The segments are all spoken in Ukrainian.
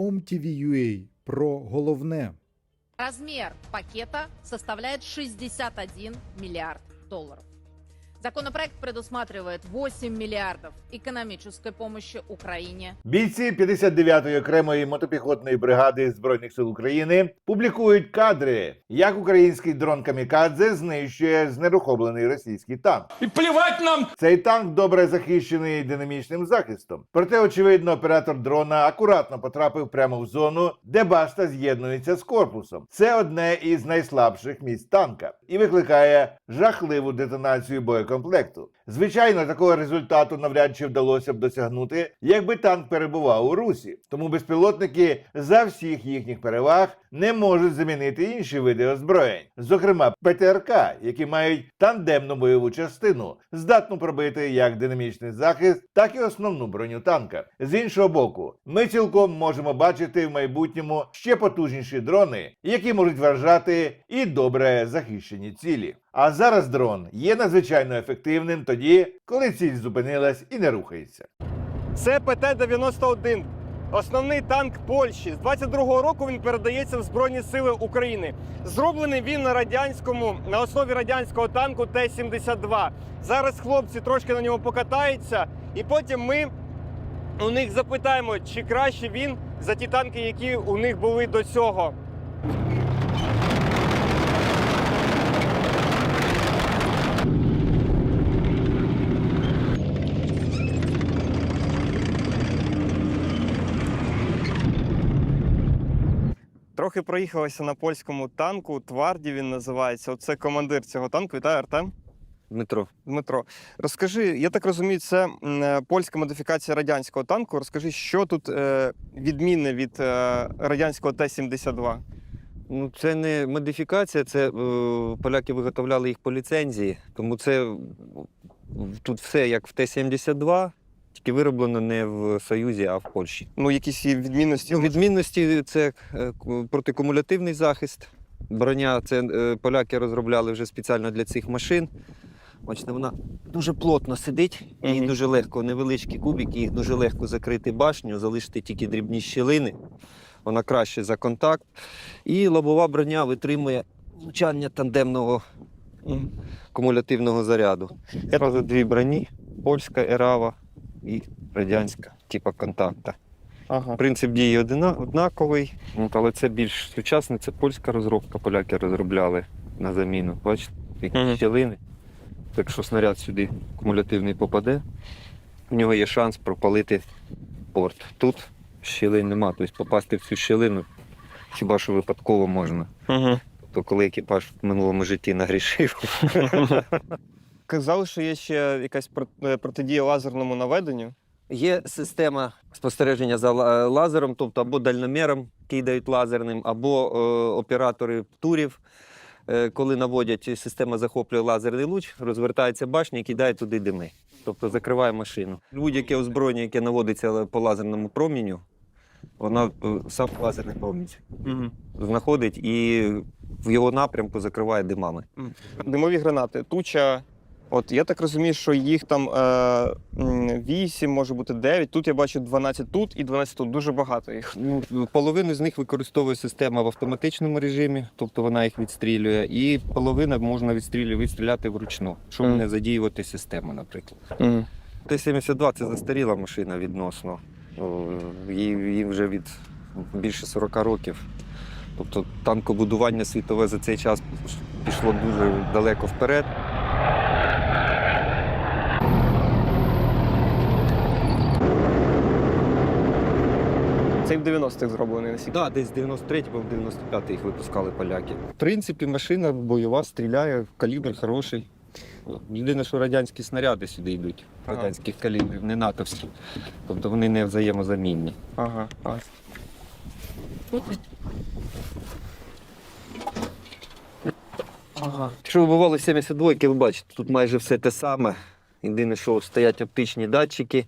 OMTV.ua про головне. Размер пакета составляет 61 миллиард долларов. Законопроект предусматривает 8 миллиардов экономической помощи Украине Бійці 59-ї окремої мотопіхотної бригади збройних сил України публікують кадри, як український дрон Камікадзе знищує знерухомлений російський танк. І плівать нам Цей танк добре захищений динамічним захистом. Проте, очевидно, оператор дрона акуратно потрапив прямо в зону, де башта з'єднується з корпусом. Це одне із найслабших місць танка і викликає жахливу детонацію боєкомплекту. Звичайно, такого результату навряд чи вдалося б досягнути, якби танк перебував у русі. Тому безпілотники за всіх їхніх переваг не можуть замінити інші види озброєнь, зокрема ПТРК, які мають тандемну бойову частину, здатну пробити як динамічний захист, так і основну броню танка. З іншого боку, ми цілком можемо бачити в майбутньому ще потужніші дрони, які можуть вражати і добре захищені цілі. А зараз дрон є надзвичайно ефективним тоді, коли ціль зупинилась і не рухається. Це ПТ-91. Основний танк Польщі. З 22-го року він передається в Збройні Сили України. Зроблений він на радянському на основі радянського танку Т-72. Зараз хлопці трошки на ньому покатаються, і потім ми у них запитаємо, чи краще він за ті танки, які у них були до цього. Трохи проїхалися на польському танку. Тварді він називається. Оце командир цього танку. Вітаю, Артем. Дмитро. Дмитро, розкажи, я так розумію, це е, польська модифікація радянського танку. Розкажи, що тут е, відмінне від е, радянського Т-72? Ну, це не модифікація, це поляки виготовляли їх по ліцензії, тому це тут все як в Т-72, тільки вироблено не в Союзі, а в Польщі. Ну, якісь є відмінності. Ну, відмінності це е, протикумулятивний захист. Броня це е, поляки розробляли вже спеціально для цих машин. Бачите, вона дуже плотно сидить, їй дуже легко, невеличкі кубики, їх дуже легко закрити башню, залишити тільки дрібні щілини. Вона краще за контакт. І лобова броня витримує влучання тандемного кумулятивного заряду. Одразу дві броні: польська ерава і радянська, типу контакта. Ага. Принцип дії одина- однаковий, от, але це більш сучасне, це польська розробка, поляки розробляли на заміну. Бачите, які Мгм. щілини. Якщо снаряд сюди кумулятивний попаде, в нього є шанс пропалити порт. Тут щілин нема, тобто попасти в цю щілину хіба що випадково можна. Угу. Тобто, коли екіпаж в минулому житті нагрішив, Казали, що є ще якась е, протидія лазерному наведенню. Є система спостереження за лазером, тобто або дальноміром кидають лазерним, або е, оператори турів. Е, коли наводять, система захоплює лазерний луч, розвертається башня і кидає туди дими. Тобто закриває машину. Будь-яке озброєння, яке наводиться по лазерному проміню, воно е, сам лазерний промінь Угу. знаходить і в його напрямку закриває димами. Димові гранати. Туча. От я так розумію, що їх там е, 8, може бути 9. Тут я бачу 12 тут і 12 тут. Дуже багато їх. Ну, половину з них використовує система в автоматичному режимі, тобто вона їх відстрілює, і половина можна відстрілювати, відстріляти вручну, щоб Мгм. не задіювати систему, наприклад. Угу. Т-72 це застаріла машина відносно. Їй вже від більше 40 років. Тобто танкобудування світове за цей час пішло дуже далеко вперед. Це в 90-х зроблений наскільки. Так, десь 93 або в 95 їх випускали поляки. В принципі, машина бойова, стріляє, калібр хороший. Єдине, що радянські снаряди сюди йдуть, Ага. радянських калібрів, не натовські. Тобто вони не взаємозамінні. Ага. Ага. Якщо ви бували 72 ви бачите, тут майже все те саме. Єдине, що стоять оптичні датчики.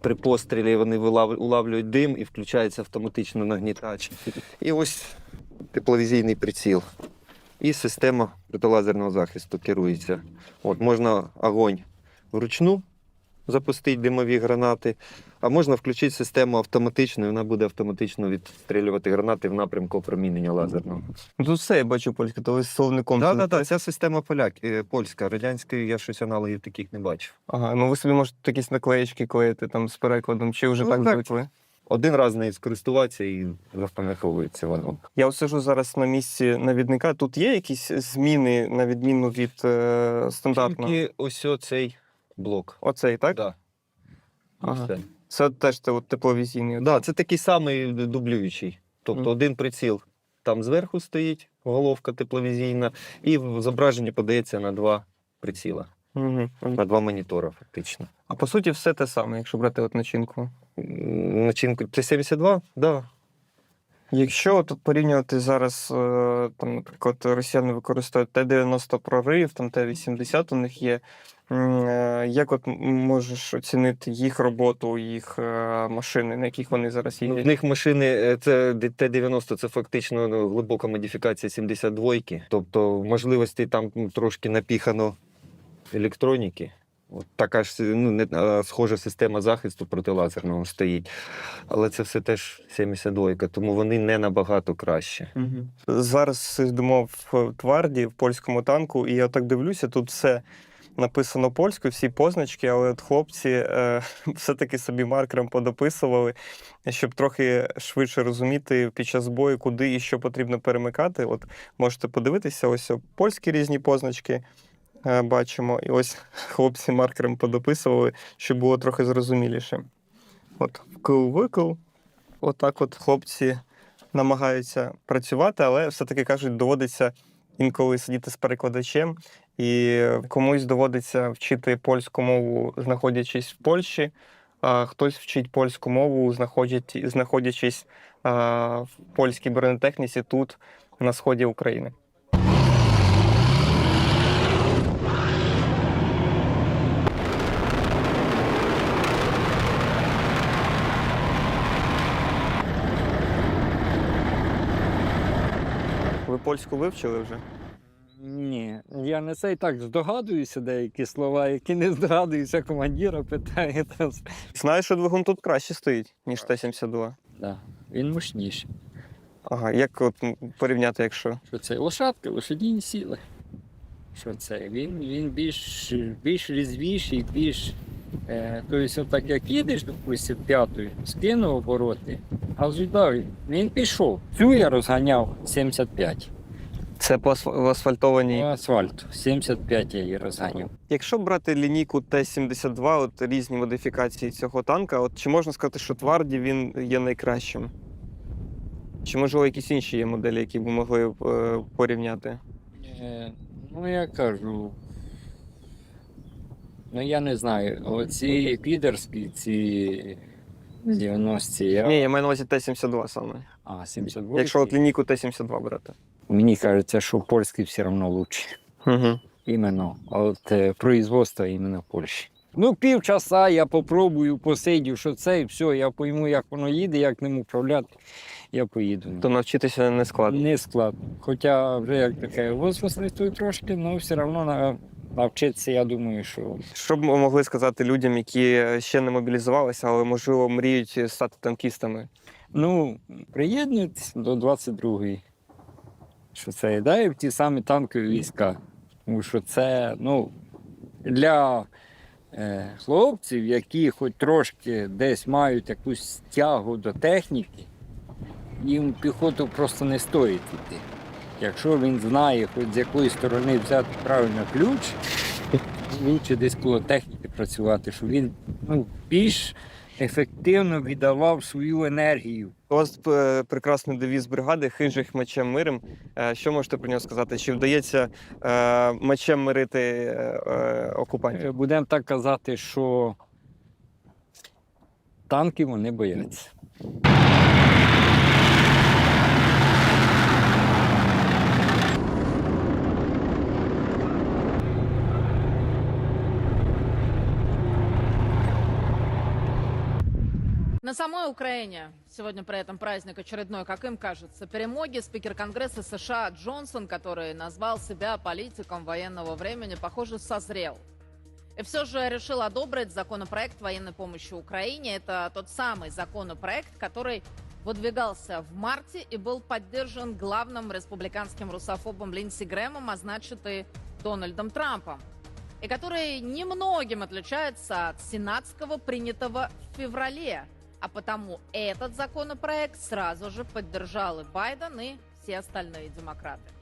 При пострілі вони улавлюють дим і включається автоматично нагнітач. І ось тепловізійний приціл. І система протилазерного захисту керується. От, можна огонь вручну запустити димові гранати, а можна включити систему автоматично, і вона буде автоматично відстрілювати гранати в напрямку опромінення лазерного. Ну, Тут все я бачу польське, то ви з словником. Так, так, так, ця система поляк, е, польська, радянської я щось аналогів таких не бачив. Ага, ну ви собі можете якісь наклеєчки клеїти там з перекладом, чи вже Ну, так так. звикли? Один раз нею скористуватися і запам'ятовується воно. Я от сиджу зараз на місці навідника. Тут є якісь зміни на відміну від е, стандартного? Тільки ось оцей блок. Оцей, так? Да. Ага. Все. Це теж те, от, тепловізійний. Да, це такий самий дублюючий. Тобто Мгм. один приціл там зверху стоїть, головка тепловізійна, і в зображенні подається на два приціла, Угу. на два монітора, фактично. А по суті, все те саме, якщо брати от начинку. М, Начинку Т-72? Да. Якщо тут порівнювати зараз, е, там, наприклад, росіяни використовують Т-90 прорив, там Т-80 у них є. Е, Як от можеш оцінити їх роботу, їх е, машини, на яких вони зараз Ну, їздять? в них машини е, це Т-90, це фактично ну, глибока модифікація 72-ки. Тобто можливості там трошки напіхано електроніки. От така ж ну, не, схожа система захисту протилазерного стоїть. Але це все теж 72-ка, тому вони не набагато краще. Зараз сидимо в тварді, в польському танку, і я так дивлюся, тут все написано польською, всі позначки, але от хлопці е, все-таки собі маркером подописували, щоб трохи швидше розуміти під час бою, куди і що потрібно перемикати. От можете подивитися, ось польські різні позначки. е, Бачимо, і ось хлопці маркером подописували, щоб було трохи зрозуміліше. От вкл-викл. Отак от хлопці намагаються працювати, але все-таки кажуть, доводиться інколи сидіти з перекладачем, і комусь доводиться вчити польську мову, знаходячись в Польщі, а хтось вчить польську мову, знаходячись в польській бронетехніці тут, на сході України. Ви польську вивчили вже? Я не це і так здогадуюся деякі слова, які не здогадуюся, командира питає. Знаю, що двигун тут краще стоїть, ніж Т-72. Да. Він мощніший. Ага, як от порівняти, якщо? Що це лошадка, лошадіні сіли. Що це? Він, він більш, більш різвіший, більш. Е, тобто, так як їдеш, допустим, п'ятою, скинув обороти, а віддав, він пішов. Цю я розганяв 75 Це по асфальтованій. по асфальту. 75 я її розганяв. Якщо брати лінійку Т-72, от різні модифікації цього танка, от чи можна сказати, що Тварді він є найкращим? Чи можливо якісь інші є моделі, які б могли е, порівняти? Е, Ну, я кажу. Ну, я не знаю. Оці підерські, ці 90-ті, я... Ні, я маю на увазі Т-72 саме. А, 72. Якщо от лінійку Т-72 брати. Мені кажеться, що польський все одно лучше. Угу. Іменно. От е, производство іменно в Польщі. Ну, півчаса я попробую, посидю, що це, і все, я пойму, як воно їде, як ним управляти, я поїду. То навчитися не складно. Не складно. Хоча вже як таке возраст той трошки, але все одно на- навчитися, я думаю, що Що б ми могли сказати людям, які ще не мобілізувалися, але можливо мріють стати танкістами? Ну, приєднуйтесь до 22-ї. Що це дає в ті самі танкові війська. Тому що це, ну, для е, хлопців, які хоч трошки десь мають якусь тягу до техніки, їм піхоту просто не стоїть йти. Якщо він знає, хоч з якої сторони взяти правильно ключ, лучше десь коло техніки працювати, щоб він ну, більш ефективно віддавав свою енергію. У вас е, прекрасний девіз бригади хижих мечем миром. Е, що можете про нього сказати? Чи вдається е, мечем мирити е, е, окупантів? Будемо так казати, що танки вони бояться. На самой Украине сегодня при этом праздник очередной, как им кажется, перемоги. Спикер Конгресса США Джонсон, который назвал себя политиком военного времени, похоже, созрел. И все же решил одобрить законопроект военной помощи Украине. Это тот самый законопроект, который выдвигался в марте и был поддержан главным республиканским русофобом Линдси Грэмом, а значит и Дональдом Трампом. И который немногим отличается от сенатского, принятого в феврале. А потому этот законопроект сразу же поддержал и Байден, и все остальные демократы.